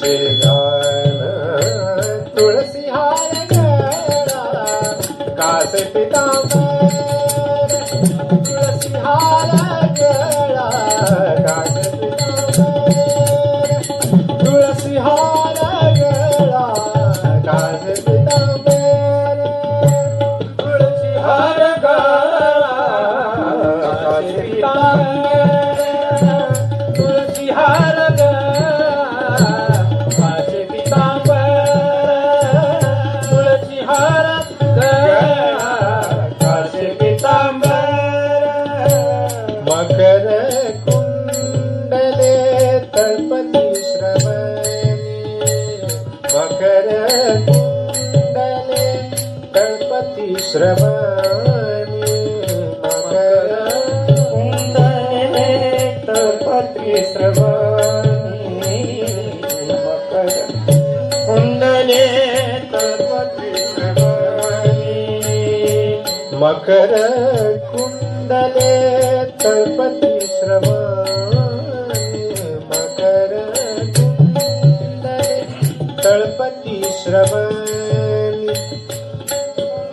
गान तुलसी हार कास पिता श्रवणी मकर कुंडलेत पत्री श्रवणी मकर कुंडलेत पत्री श्रवणी मकर कुंडले तळपती श्रवणी मकर कुंडले तळपती Shravani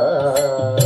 呃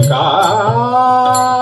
to God.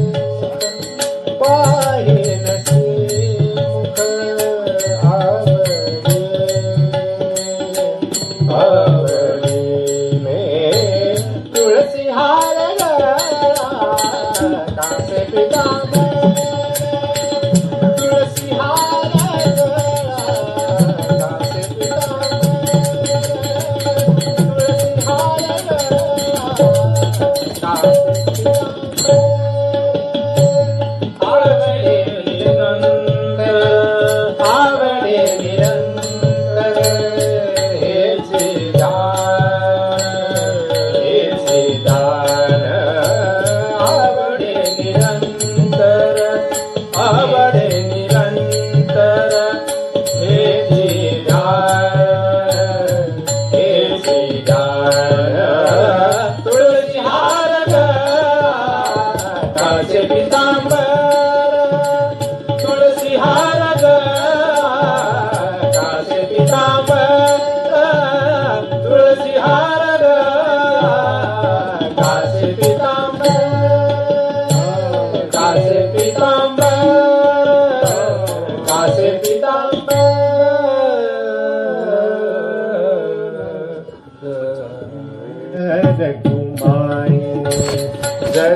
Jai Jai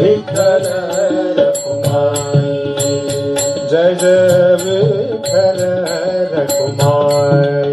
Vikhara Rakumai Jai Jai Vikhara Rakumai